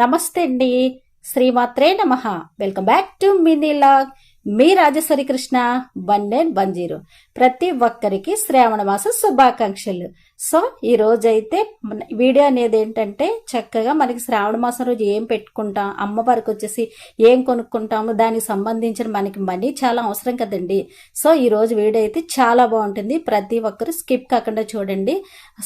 నమస్తే అండి. శ్రీమాత్రే నమ. Welcome back to mini log. Me Rajeshwari Krishna one nine one zero. ప్రతి ఒక్కరికి శ్రావణ మాస శుభాకాంక్షలు. సో ఈ రోజైతే వీడియో అనేది ఏంటంటే చక్కగా మనకి శ్రావణ మాసం రోజు ఏం పెట్టుకుంటాం అమ్మవారికి వచ్చేసి ఏం కొనుక్కుంటాము దానికి సంబంధించిన మనకి మనీ చాలా అవసరం కదండి. సో ఈ రోజు వీడియో అయితే చాలా బాగుంటుంది. ప్రతి ఒక్కరు స్కిప్ కాకుండా చూడండి.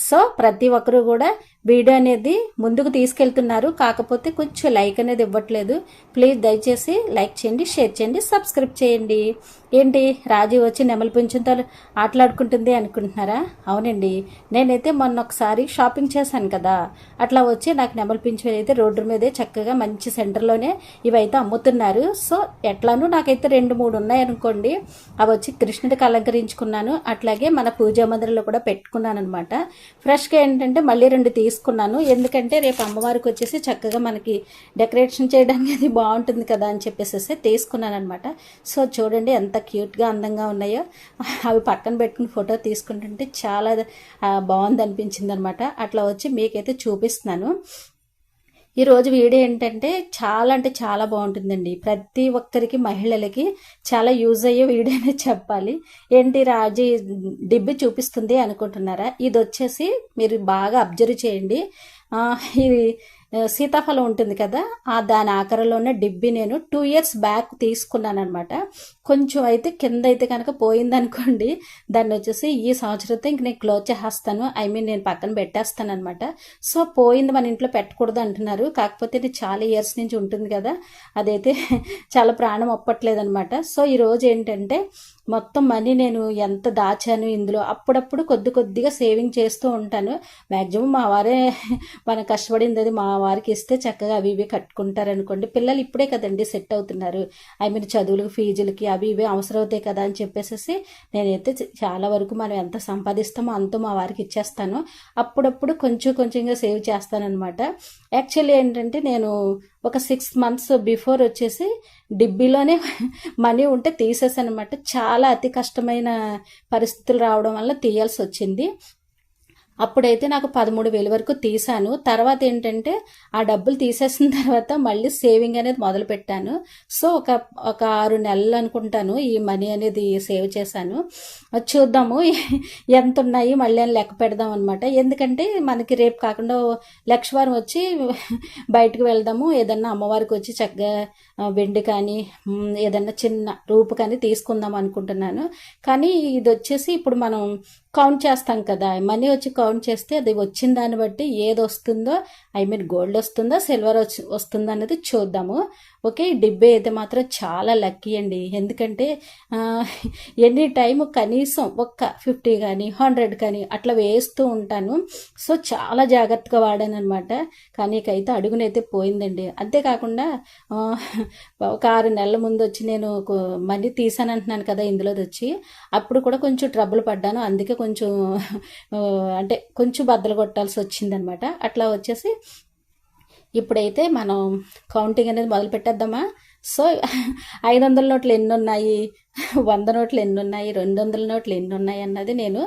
సో ప్రతి ఒక్కరు కూడా వీడియో అనేది ముందుకు తీసుకెళ్తున్నారు. కాకపోతే కొంచెం లైక్ అనేది ఇవ్వట్లేదు. ప్లీజ్ దయచేసి లైక్ చేయండి షేర్ చేయండి సబ్స్క్రైబ్ చేయండి. ఏంటి రాజీ వచ్చి నెమలి పెంచుతో ఆటలాడుకుంటుంది అనుకుంటున్నారా? అవునండి. నేనైతే మొన్న ఒకసారి షాపింగ్ చేశాను కదా. అట్లా వచ్చి నాకు నెమలి పింఛు అయితే రోడ్డు మీదే చక్కగా మంచి సెంటర్లోనే ఇవైతే అమ్ముతున్నారు. సో ఎట్లానూ నాకైతే రెండు మూడు ఉన్నాయి అనుకోండి. అవి వచ్చి కృష్ణుడికి అలంకరించుకున్నాను. అట్లాగే మన పూజా మందిరంలో కూడా పెట్టుకున్నాను అనమాట ఫ్రెష్గా ఏంటంటే మళ్ళీ రెండు తీసుకున్నాను. ఎందుకంటే రేపు అమ్మవారికి వచ్చేసి చక్కగా మనకి డెకరేషన్ చేయడానికి అది బాగుంటుంది కదా అని చెప్పేసి తీసుకున్నాను అనమాట సో చూడండి ఎంత క్యూట్గా అందంగా ఉన్నాయో. అవి పక్కన పెట్టుకుని ఫోటో తీసుకుంటుంటే చాలా బాగుంది అనిపించింది అనమాట అట్లా వచ్చి మీకైతే చూపిస్తున్నాను. ఈ రోజు వీడియో ఏంటంటే చాలా అంటే చాలా బాగుంటుందండి. ప్రతి ఒక్కరికి మహిళలకి చాలా యూజ్ అయ్యే వీడియోనే చెప్పాలి. ఏంటి రాజీ డిబ్బి చూపిస్తుంది అనుకుంటున్నారా? ఇది వచ్చేసి మీరు బాగా అబ్జర్వ్ చేయండి. ఇది సీతాఫలం ఉంటుంది కదా? ఆ దాని ఆకారంలోనే డిబ్బి నేను టూ ఇయర్స్ బ్యాక్ తీసుకున్నాను అనమాట కొంచెం అయితే కింద అయితే కనుక పోయింది అనుకోండి దాన్ని వచ్చేసి ఈ సంవత్సరంతో ఇంక నేను క్లోజ్ చేసేస్తాను. ఐ మీన్ నేను పక్కన పెట్టేస్తాను అనమాట సో పోయింది మన ఇంట్లో పెట్టకూడదు అంటున్నారు. కాకపోతే ఇది చాలా ఇయర్స్ నుంచి ఉంటుంది కదా. అదైతే చాలా ప్రాణం ఒప్పట్లేదు అనమాట సో ఈ రోజు ఏంటంటే మొత్తం మనీ నేను ఎంత దాచాను ఇందులో అప్పుడప్పుడు కొద్ది కొద్దిగా సేవింగ్ చేస్తూ ఉంటాను. మ్యాక్సిమం మా వారే మనం కష్టపడింది అది మా వారికి ఇస్తే చక్కగా అవి ఇవి కట్టుకుంటారు అనుకోండి పిల్లలు ఇప్పుడే కదండి సెట్ అవుతున్నారు. ఐ మీన్ చదువులకు ఫీజులకి అవి ఇవే అవసరం అవుతాయి కదా అని చెప్పేసి నేనైతే చాలా వరకు మనం ఎంత సంపాదిస్తామో అంత మా వారికి ఇచ్చేస్తాను. అప్పుడప్పుడు కొంచెం కొంచెంగా సేవ్ చేస్తానన్నమాట. యాక్చువల్లీ ఏంటంటే నేను ఒక సిక్స్ మంత్స్ బిఫోర్ వచ్చేసి డిబ్బీలోనే మనీ ఉంటే తీసేసానమాట చాలా అతి కష్టమైన పరిస్థితులు రావడం వల్ల తీయాల్సి వచ్చింది అప్పుడైతే నాకు పదమూడు వేలు వరకు తీసాను తర్వాత ఏంటంటే ఆ డబ్బులు తీసేసిన తర్వాత మళ్ళీ సేవింగ్ అనేది మొదలు పెట్టాను. సో ఒక ఒక ఆరు నెలలు అనుకుంటాను ఈ మనీ అనేది సేవ్ చేశాను. చూద్దాము ఎంత ఉన్నాయి మళ్ళీ అని లెక్క పెడదాం అనమాట ఎందుకంటే మనకి రేపు కాకుండా లక్షవారం వచ్చి బయటకు వెళ్దాము. ఏదన్నా అమ్మవారికి వచ్చి చక్కగా వెండి కానీ ఏదన్నా చిన్న రూపు కానీ తీసుకుందాం అనుకుంటున్నాను. కానీ ఇది వచ్చేసి ఇప్పుడు మనం కౌంట్ చేస్తాం కదా. మనీ వచ్చి కౌంట్ చేస్తే అది వచ్చిన దాన్ని బట్టి ఏది వస్తుందో ఐ మీన్ గోల్డ్ వస్తుందో సిల్వర్ వచ్చి వస్తుందో అనేది చూద్దాము. ఓకే డిబ్బే అయితే మాత్రం చాలా లక్కీ అండి. ఎందుకంటే ఎనీ టైం కనీసం ఒక్క ఫిఫ్టీ కానీ హండ్రెడ్ కానీ అట్లా వేస్తూ ఉంటాను. సో చాలా జాగ్రత్తగా వాడాను అనమాట కానీ ఇకైతే అడుగునైతే పోయిందండి. అంతేకాకుండా ఒక ఆరు నెలల ముందు వచ్చి నేను మనీ తీసాను అంటున్నాను కదా ఇందులోది వచ్చి అప్పుడు కూడా కొంచెం ట్రబుల్ పడ్డాను. అందుకే కొంచెం అంటే కొంచెం బద్దలు కొట్టాల్సి వచ్చిందనమాట అట్లా వచ్చేసి ఇప్పుడైతే మనం కౌంటింగ్ అనేది మొదలు పెట్టేద్దామా? సో ఐదు వందల నోట్లు ఎన్ని ఉన్నాయి వంద నోట్లు ఎన్ని ఉన్నాయి రెండు వందల నోట్లు ఎన్ని ఉన్నాయి అన్నది నేను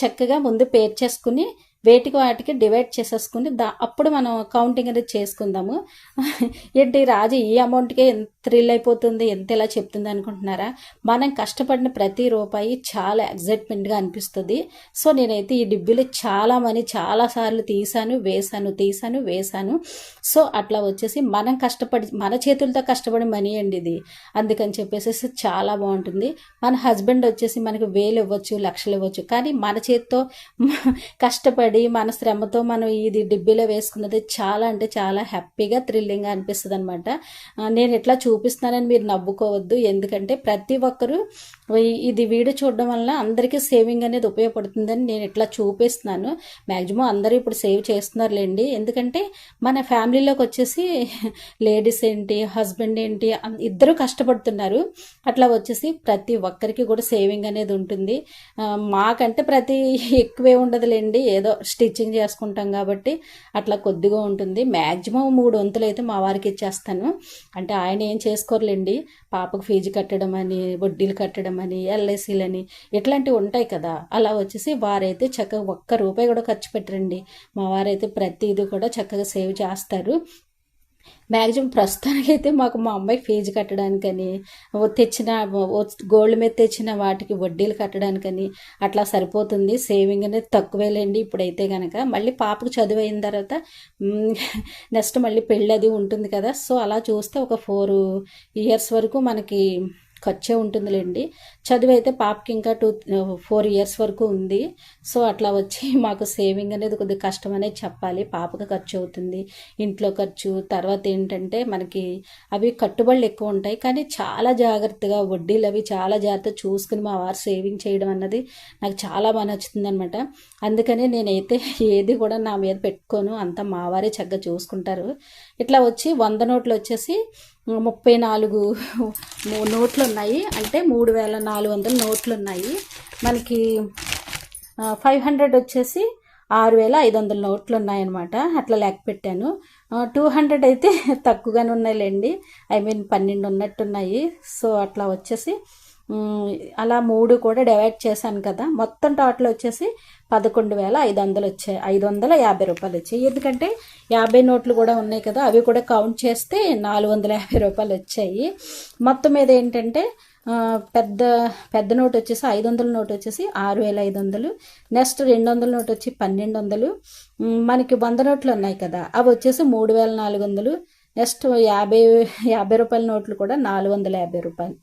చక్కగా ముందు పేర్ చేసుకుని వేటికి వాటికి డివైడ్ చేసేసుకుని దా అప్పుడు మనం కౌంటింగ్ అనేది చేసుకుందాము. ఏంటి రాజు ఈ అమౌంట్కే ఎంత థ్రిల్ అయిపోతుంది ఎంత ఇలా చెప్తుంది అనుకుంటున్నారా? మనం కష్టపడిన ప్రతి రూపాయి చాలా ఎగ్జైట్మెంట్గా అనిపిస్తుంది. సో నేనైతే ఈ డిబ్బీలు చాలా మనీ చాలా సార్లు తీసాను వేసాను తీసాను వేసాను సో అట్లా వచ్చేసి మనం కష్టపడి మన చేతులతో కష్టపడి మనీ అండి ఇది. అందుకని చెప్పేసి చాలా బాగుంటుంది. మన హస్బెండ్ వచ్చేసి మనకు వేలు ఇవ్వచ్చు లక్షలు ఇవ్వచ్చు. కానీ మన చేతితో కష్టపడి మన శ్రమతో మనం ఇది డిబ్బీలో వేసుకున్నది చాలా అంటే చాలా హ్యాపీగా థ్రిల్లింగ్గా అనిపిస్తుంది అనమాట నేను ఎట్లా చూపిస్తున్నానని మీరు నవ్వుకోవద్దు. ఎందుకంటే ప్రతి ఒక్కరూ ఇది వీడియో చూడడం వల్ల అందరికీ సేవింగ్ అనేది ఉపయోగపడుతుందని నేను ఇట్లా చూపిస్తున్నాను. మ్యాక్సిమం అందరూ ఇప్పుడు సేవ్ చేస్తున్నారులేండి. ఎందుకంటే మన ఫ్యామిలీలోకి వచ్చేసి లేడీస్ ఏంటి హస్బెండ్ ఏంటి ఇద్దరు కష్టపడుతున్నారు. అట్లా వచ్చేసి ప్రతి ఒక్కరికి కూడా సేవింగ్ అనేది ఉంటుంది. మాకంటే ప్రతి ఎక్కువే ఉండదులేండి. ఏదో స్టిచ్చింగ్ చేసుకుంటాం కాబట్టి అట్లా కొద్దిగా ఉంటుంది. మ్యాక్సిమం మూడు వంతులు అయితే మా వారికి ఇచ్చేస్తాను. అంటే ఆయన ఏం చేసుకోరులేండి. పాపకు ఫీజు కట్టడం అని వడ్డీలు కట్టడం అని ఎల్ఐసీలని ఇట్లాంటివి ఉంటాయి కదా. అలా వచ్చేసి వారైతే చక్కగా ఒక్క రూపాయి కూడా ఖర్చు పెట్టరండి. మా వారైతే ప్రతిదీ కూడా చక్కగా సేవ్ చేస్తారు. మ్యాక్సిమం ప్రస్తుతానికి అయితే మాకు మా అమ్మాయి ఫీజు కట్టడానికని తెచ్చిన గోల్డ్ మీద తెచ్చిన వాటికి వడ్డీలు కట్టడానికని అట్లా సరిపోతుంది. సేవింగ్ అనేది తక్కువేలేండి ఇప్పుడైతే కనుక మళ్ళీ పాపకు చదువు అయిన తర్వాత నెక్స్ట్ మళ్ళీ పెళ్ళి అది ఉంటుంది కదా. సో అలా చూస్తే ఒక ఫోర్ ఇయర్స్ వరకు మనకి ఖర్చే ఉంటుందిలేండి. చదువు అయితే పాపకి ఇంకా టూ ఫోర్ ఇయర్స్ వరకు ఉంది. సో అట్లా వచ్చి మాకు సేవింగ్ అనేది కొద్దిగా కష్టం అనేది చెప్పాలి. పాపకు ఖర్చు అవుతుంది ఇంట్లో ఖర్చు. తర్వాత ఏంటంటే మనకి అవి కట్టుబడులు ఎక్కువ ఉంటాయి. కానీ చాలా జాగ్రత్తగా వడ్డీలు అవి చాలా జాగ్రత్త చూసుకుని మా వారు సేవింగ్ చేయడం అన్నది నాకు చాలా బాగా నచ్చుతుంది అనమాట అందుకని నేనైతే ఏది కూడా నా మీద పెట్టుకోను. అంతా మా వారే చక్కగా చూసుకుంటారు. ఇట్లా వచ్చి వంద నోట్లు వచ్చేసి ముప్పై నాలుగు నోట్లు ఉన్నాయి అంటే మూడు వేల నాలుగు వందల నోట్లు ఉన్నాయి మనకి ఫైవ్ హండ్రెడ్ వచ్చేసి ఆరు వేల ఐదు వందల నోట్లు ఉన్నాయన్నమాట అట్లా లెక్క పెట్టాను. టూ హండ్రెడ్ అయితే తక్కువగానే ఉన్నాయిలేండి. ఐ మీన్ పన్నెండు ఉన్నట్టున్నాయి సో అట్లా వచ్చేసి అలా మూడు కూడా డివైడ్ చేశాను కదా. మొత్తం టోటల్ వచ్చేసి పదకొండు వేల ఐదు వందలు వచ్చాయి. ఐదు వందల యాభై రూపాయలు వచ్చాయి. ఎందుకంటే యాభై నోట్లు కూడా ఉన్నాయి కదా అవి కూడా కౌంట్ చేస్తే నాలుగు వందల యాభై రూపాయలు వచ్చాయి. మొత్తం మీద ఏంటంటే పెద్ద పెద్ద నోట్ వచ్చేసి ఐదు వందల నోట్ వచ్చేసి ఆరు వేల ఐదు వందలు. నెక్స్ట్ రెండు వందల నోట్ వచ్చి పన్నెండు వందలు. మనకి వంద నోట్లు ఉన్నాయి కదా అవి వచ్చేసి మూడు వేల నాలుగు వందలు. నెక్స్ట్ యాభై యాభై రూపాయల నోట్లు కూడా నాలుగు వందల యాభై రూపాయలు.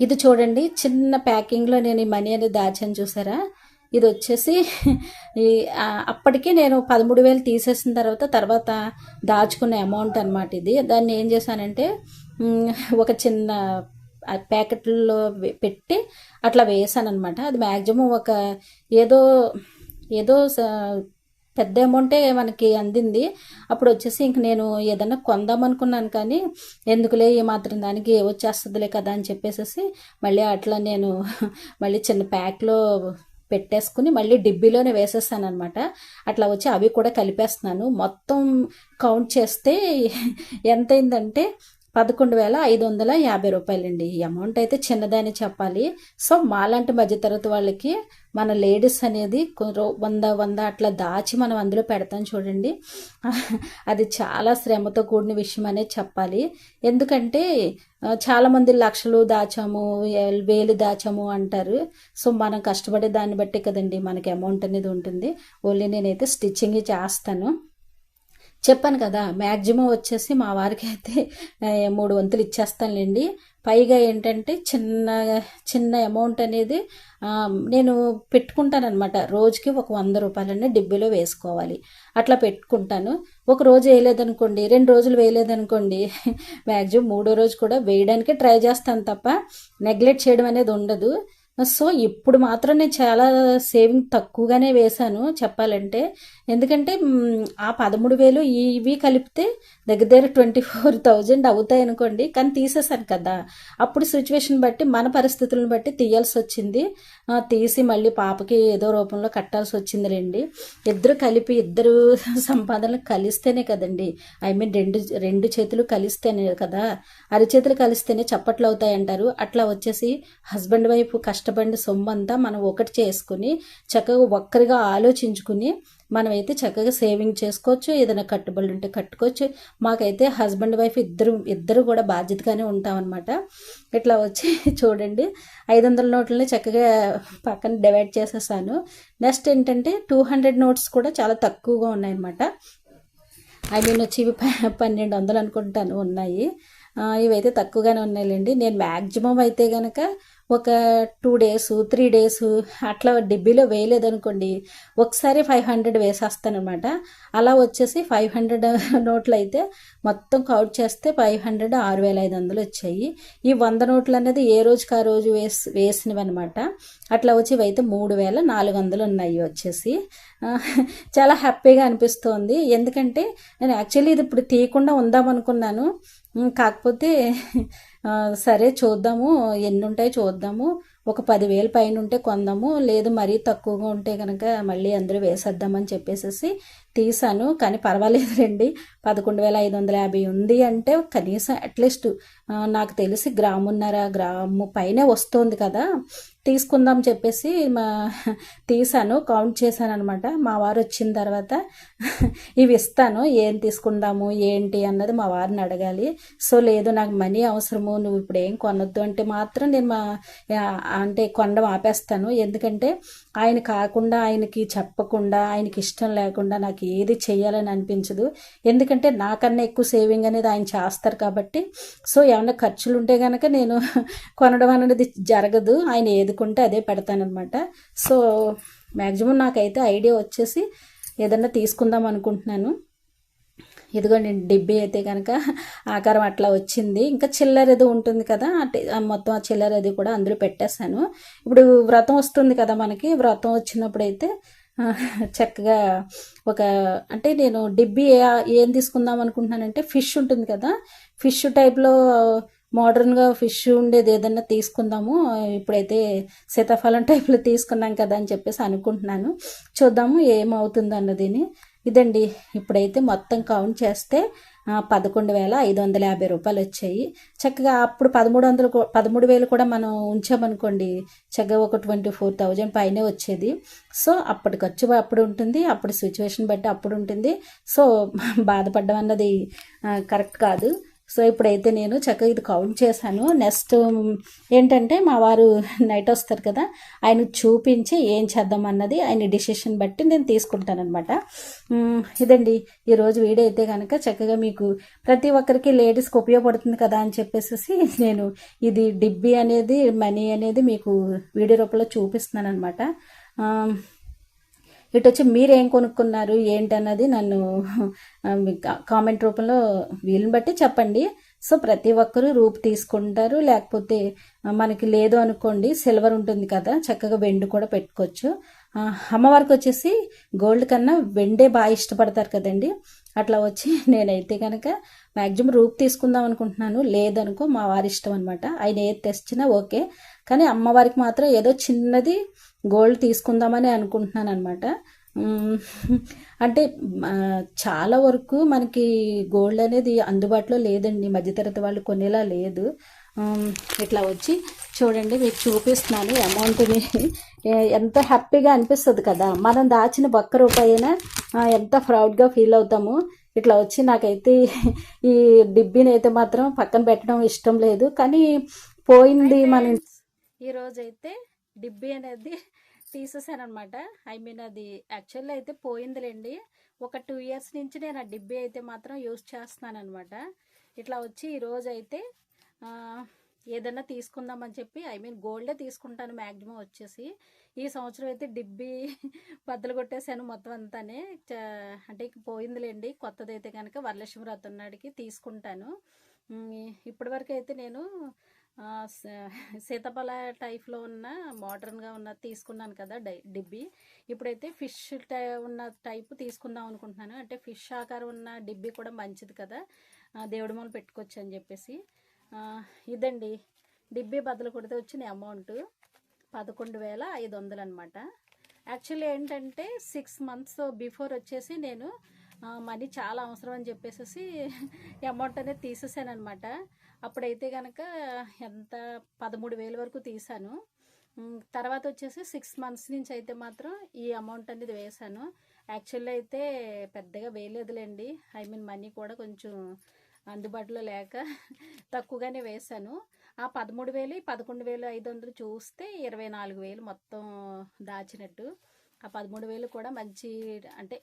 ఇది చూడండి చిన్న ప్యాకింగ్లో నేను ఈ మనీ అనేది దాచాను చూసారా? ఇది వచ్చేసి ఈ అప్పటికే నేను పదమూడు వేలు తీసేసిన తర్వాత తర్వాత దాచుకునే అమౌంట్ అనమాట ఇది. దాన్ని ఏం చేశానంటే ఒక చిన్న ప్యాకెట్లో పెట్టి అట్లా వేసాను అనమాట అది మ్యాక్సిమం ఒక ఏదో ఏదో పెద్ద అమౌంటే మనకి అందింది. అప్పుడు వచ్చేసి ఇంక నేను ఏదన్నా కొందాం అనుకున్నాను కానీ ఎందుకులే ఏ మాత్రం దానికి వచ్చేస్తుందిలే కదా అని చెప్పేసి మళ్ళీ అట్లా నేను మళ్ళీ చిన్న ప్యాక్లో పెట్టేసుకుని మళ్ళీ డిబ్బీలోనే వేసేస్తాను అనమాట అట్లా వచ్చి అవి కూడా కలిపేస్తున్నాను. మొత్తం కౌంట్ చేస్తే ఎంతైందంటే పదకొండు వేల ఐదు వందల యాభై రూపాయలండి. ఈ అమౌంట్ అయితే చిన్నదని చెప్పాలి. సో మాలాంటి మధ్యతరగతి వాళ్ళకి మన లేడీస్ అనేది వంద వంద అట్లా దాచి మనం అందులో పెడతాం చూడండి. అది చాలా శ్రమతో కూడిన విషయం అనేది చెప్పాలి. ఎందుకంటే చాలామంది లక్షలు దాచాము వేలు దాచాము అంటారు. సో మనం కష్టపడే దాన్ని బట్టి కదండి మనకి అమౌంట్ అనేది ఉంటుంది. ఓన్లీ నేనైతే స్టిచ్చింగ్ చేస్తాను. చెప్పాను కదా మ్యాక్సిమం వచ్చేసి మా వారికి అయితే మూడు వంతులు ఇచ్చేస్తానులేండి. పైగా ఏంటంటే చిన్న చిన్న అమౌంట్ అనేది నేను పెట్టుకుంటానమాట రోజుకి ఒక వంద రూపాయలన్నీ డిబ్బీలో వేసుకోవాలి. అట్లా పెట్టుకుంటాను. ఒక రోజు వేయలేదనుకోండి రెండు రోజులు వేయలేదనుకోండి మ్యాక్సిమం మూడో రోజు కూడా వేయడానికి ట్రై చేస్తాను తప్ప నెగ్లెక్ట్ చేయడం అనేది ఉండదు. సో ఇప్పుడు మాత్రం నేను చాలా సేవింగ్ తక్కువగానే వేశాను చెప్పాలంటే. ఎందుకంటే ఆ పదమూడు వేలు ఇవి కలిపితే దగ్గర దగ్గర ట్వంటీ ఫోర్ థౌజండ్ అవుతాయి అనుకోండి. కానీ తీసేసాను కదా. అప్పుడు సిచ్యువేషన్ బట్టి మన పరిస్థితులను బట్టి తీయాల్సి వచ్చింది. తీసి మళ్ళీ పాపకి ఏదో రూపంలో కట్టాల్సి వచ్చింది రండి ఇద్దరు కలిపి ఇద్దరు సంపాదనలు కలిస్తేనే కదండి. ఐ మీన్ రెండు రెండు చేతులు కలిస్తేనే కదా. అరిచేతులు కలిస్తేనే చప్పట్లు అవుతాయి అంటారు. అట్లా వచ్చేసి హస్బెండ్ వైపు కష్టపడిన సొమ్ము అంతా మనం ఒకటి చేసుకుని చక్కగా ఒక్కరిగా ఆలోచించుకుని మనమైతే చక్కగా సేవింగ్ చేసుకోవచ్చు ఏదైనా కట్టుబడి ఉంటే కట్టుకోవచ్చు. మాకైతే హస్బెండ్ వైఫ్ ఇద్దరు ఇద్దరు కూడా బాధ్యతగానే ఉంటామన్నమాట. ఇట్లా వచ్చి చూడండి ఐదు వందల నోట్లని చక్కగా పక్కన డివైడ్ చేసేసాను. నెక్స్ట్ ఏంటంటే టూ హండ్రెడ్ నోట్స్ కూడా చాలా తక్కువగా ఉన్నాయన్నమాట. ఐ మీన్ వచ్చి ఇవి పన్నెండు వందలు అనుకుంటాను ఉన్నాయి. ఇవైతే తక్కువగానే ఉన్నాయిలేండి. నేను మ్యాక్సిమం అయితే కనుక ఒక టూ డేస్ త్రీ డేస్ అట్లా డిబ్బీలో వేయలేదనుకోండి ఒకసారి ఫైవ్ హండ్రెడ్ వేసేస్తానమాట అలా వచ్చేసి ఫైవ్ హండ్రెడ్ నోట్లు అయితే మొత్తం కౌట్ చేస్తే ఫైవ్ హండ్రెడ్ ఆరు వేల ఐదు వందలు వచ్చాయి. ఈ వంద నోట్లు అనేది ఏ రోజుకి ఆ రోజు వేసి వేసినవి అనమాట అట్లా వచ్చి అయితే మూడు వేల నాలుగు వందలు ఉన్నాయి వచ్చేసి. చాలా హ్యాపీగా అనిపిస్తోంది. ఎందుకంటే నేను యాక్చువల్లీ ఇది ఇప్పుడు తీయకుండా ఉందామనుకున్నాను. కాకపోతే సరే చూద్దాము ఎన్ని ఉంటాయి చూద్దాము ఒక పదివేలు పైన ఉంటే కొందాము లేదు మరీ తక్కువగా ఉంటే కనుక మళ్ళీ అందరూ వేసేద్దామని చెప్పేసి తీసాను. కానీ పర్వాలేదు రండి పదకొండు వేల ఐదు వందల యాభై ఉంది అంటే కనీసం అట్లీస్ట్ నాకు తెలిసి గ్రామున్నర గ్రాము పైనే వస్తుంది కదా. తీసుకుందాం చెప్పేసి మా తీసాను కౌంట్ చేశాను అనమాట మా వారు వచ్చిన తర్వాత ఇవి ఇస్తాను ఏం తీసుకుందాము ఏంటి అన్నది మా వారిని అడగాలి. సో లేదు నాకు మనీ అవసరము నువ్వు ఇప్పుడు ఏం కొనొద్దు అంటే మాత్రం నేను మా అంటే కొనడం ఆపేస్తాను. ఎందుకంటే ఆయన కాకుండా ఆయనకి చెప్పకుండా ఆయనకి ఇష్టం లేకుండా నాకు ఏది చేయాలని అనిపించదు. ఎందుకంటే నాకన్నా ఎక్కువ సేవింగ్ అనేది ఆయన చేస్తారు కాబట్టి. సో ఏమైనా ఖర్చులు ఉంటే కనుక నేను కొనడం అనేది జరగదు. ఆయన ఏది ఏదుకుంటే అదే పెడతానమాట సో మ్యాక్సిమం నాకైతే ఐడియా వచ్చేసి ఏదన్నా తీసుకుందాం అనుకుంటున్నాను. ఇదిగోండి డిబ్బి అయితే కనుక ఆకారం అట్లా వచ్చింది. ఇంకా చిల్లర ఏదో ఉంటుంది కదా అంటే మొత్తం ఆ చిల్లర అది కూడా అందులో పెట్టేశాను. ఇప్పుడు వ్రతం వస్తుంది కదా మనకి వ్రతం వచ్చినప్పుడు అయితే చక్కగా ఒక అంటే నేను డిబ్బి ఏం తీసుకుందాం అనుకుంటున్నానంటే ఫిష్ ఉంటుంది కదా ఫిష్ టైప్లో మోడర్న్గా ఫిష్ ఉండేది ఏదన్నా తీసుకుందాము ఇప్పుడైతే సీతాఫలం టైప్లో తీసుకున్నాం కదా అని చెప్పేసి అనుకుంటున్నాను. చూద్దాము ఏమవుతుంది అన్నదిని ఇదండి ఇప్పుడైతే మొత్తం కౌంట్ చేస్తే పదకొండు వేల ఐదు వందల యాభై రూపాయలు వచ్చాయి. చక్కగా అప్పుడు పదమూడు వందలు పదమూడు వేలు కూడా మనం ఉంచామనుకోండి చక్కగా ఒక ట్వంటీ ఫోర్ థౌజండ్ పైనే వచ్చేది. సో అప్పటి ఖర్చు అప్పుడు ఉంటుంది అప్పుడు సిచ్యువేషన్ బట్టి అప్పుడు ఉంటుంది. సో బాధపడడం అన్నది కరెక్ట్ కాదు. సో ఇప్పుడైతే నేను చక్కగా ఇది కౌంట్ చేశాను. నెక్స్ట్ ఏంటంటే మా వారు నైట్ వస్తారు కదా ఆయన చూపించి ఏం చేద్దాం అన్నది ఆయన డిసిషన్ బట్టి నేను తీసుకుంటానమాట ఇదండి. ఈరోజు వీడియో అయితే కనుక చక్కగా మీకు ప్రతి ఒక్కరికి లేడీస్కి ఉపయోగపడుతుంది కదా అని చెప్పేసి నేను ఇది డిబ్బి అనేది మనీ అనేది మీకు వీడియో రూపంలో చూపిస్తున్నాను అనమాట ఇటు వచ్చి మీరేం కొనుక్కున్నారు? ఏంటన్నది నన్ను కామెంట్ రూపంలో వీలుని బట్టి చెప్పండి. సో ప్రతి ఒక్కరూ రూపు తీసుకుంటారు. లేకపోతే మనకి లేదు అనుకోండి సిల్వర్ ఉంటుంది కదా చక్కగా వెండి కూడా పెట్టుకోవచ్చు. అమ్మవారికి వచ్చేసి గోల్డ్ కన్నా వెండే బాగా ఇష్టపడతారు కదండి. అట్లా వచ్చి నేనైతే కనుక మ్యాక్సిమం రూపు తీసుకుందాం అనుకుంటున్నాను. లేదనుకో మా వారి ఇష్టం అనమాట ఆయన ఏది తెచ్చినా ఓకే. కానీ అమ్మవారికి మాత్రం ఏదో చిన్నది గోల్డ్ తీసుకుందామని అనుకుంటున్నాను అనమాట అంటే చాలా వరకు మనకి గోల్డ్ అనేది అందుబాటులో లేదండి. మధ్యతరగతి వాళ్ళు కొనేలా లేదు. ఇట్లా వచ్చి చూడండి మీకు చూపిస్తున్నాను అమౌంట్ని ఎంత హ్యాపీగా అనిపిస్తుంది కదా. మనం దాచిన ఒక్క రూపాయినా ఎంత ప్రౌడ్గా ఫీల్ అవుతాము. ఇట్లా వచ్చి నాకైతే ఈ డిబ్బీని అయితే మాత్రం పక్కన పెట్టడం ఇష్టం లేదు. కానీ పోయింది మన ఈరోజైతే డిబ్బీ అనేది తీసేసానమాట ఐ మీన్ అది యాక్చువల్లీ అయితే పోయిందిలేండి. ఒక టూ ఇయర్స్ నుంచి నేను ఆ డిబ్బీ అయితే మాత్రం యూస్ చేస్తున్నాను అనమాట ఇట్లా వచ్చి ఈరోజు అయితే ఏదన్నా తీసుకుందామని చెప్పి ఐ మీన్ గోల్డే తీసుకుంటాను మ్యాక్సిమం వచ్చేసి. ఈ సంవత్సరం అయితే డిబ్బీ బద్దలు కొట్టేశాను మొత్తం అంతానే. అంటే పోయిందిలేండి. కొత్తదైతే కనుక వరలక్ష్మి వ్రతం నాడికి తీసుకుంటాను. ఇప్పటివరకు అయితే నేను సీతపల టైప్లో ఉన్న మోడర్న్గా ఉన్న తీసుకున్నాను కదా డై డిబ్బి. ఇప్పుడైతే ఫిష్ టై ఉన్న టైప్ తీసుకుందాం అనుకుంటున్నాను. అంటే ఫిష్ ఆకారం ఉన్న డిబ్బి కూడా మంచిది కదా. దేవుడి మూలు పెట్టుకోవచ్చు అని చెప్పేసి. ఇదండి. డిబ్బి బదులు కొడితే వచ్చిన అమౌంట్ పదకొండు వేల ఐదు వందలు అనమాట యాక్చువల్లీ ఏంటంటే సిక్స్ మంత్స్ బిఫోర్ వచ్చేసి నేను మనీ చాలా అవసరం అని చెప్పేసి అమౌంట్ అనేది తీసేసాను అనమాట అప్పుడైతే కనుక ఎంత పదమూడు వేల వరకు తీసాను తర్వాత వచ్చేసి సిక్స్ మంత్స్ నుంచి అయితే మాత్రం ఈ అమౌంట్ అనేది వేసాను యాక్చువల్లీ అయితే పెద్దగా వేయలేదులేండి. ఐ మీన్ మనీ కూడా కొంచెం అందుబాటులో లేక తక్కువగానే వేశాను. ఆ పదమూడు వేలు పదకొండు వేలు ఐదు వందలు చూస్తే ఇరవై నాలుగు వేలు మొత్తం దాచినట్టు. ఆ పదమూడు వేలు కూడా మంచి అంటే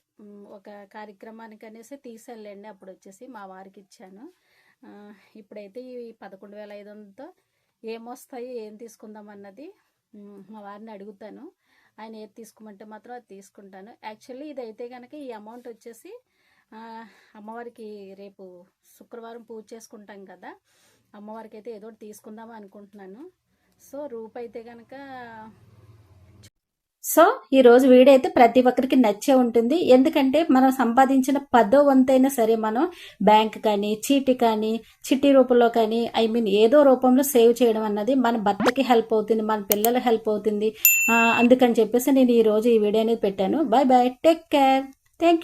ఒక కార్యక్రమానికి అనేసి తీసానులేండి అప్పుడు వచ్చేసి మా వారికి ఇచ్చాను. ఇప్పుడైతే ఈ పదకొండు వేల ఐదు వందలతో ఏమొస్తాయి ఏం తీసుకుందాం అన్నది మా వారిని అడుగుతాను. ఆయన ఏది తీసుకోమంటే మాత్రం అది తీసుకుంటాను. యాక్చువల్లీ ఇదైతే కనుక ఈ అమౌంట్ వచ్చేసి అమ్మవారికి రేపు శుక్రవారం పూజ చేసుకుంటాం కదా అమ్మవారికి అయితే ఏదో తీసుకుందాం అనుకుంటున్నాను. సో రూపైతే కనుక సో ఈ రోజు వీడియో అయితే ప్రతి ఒక్కరికి నచ్చే ఉంటుంది. ఎందుకంటే మనం సంపాదించిన పదో వంతైనా సరే మనం బ్యాంక్ కానీ చీటి కానీ చిట్టి రూపంలో కానీ ఐ మీన్ ఏదో రూపంలో సేవ్ చేయడం అన్నది మన భర్తకి హెల్ప్ అవుతుంది మన పిల్లల హెల్ప్ అవుతుంది. అందుకని చెప్పేసి నేను ఈరోజు ఈ వీడియో అనేది పెట్టాను. Bye bye take care. Thank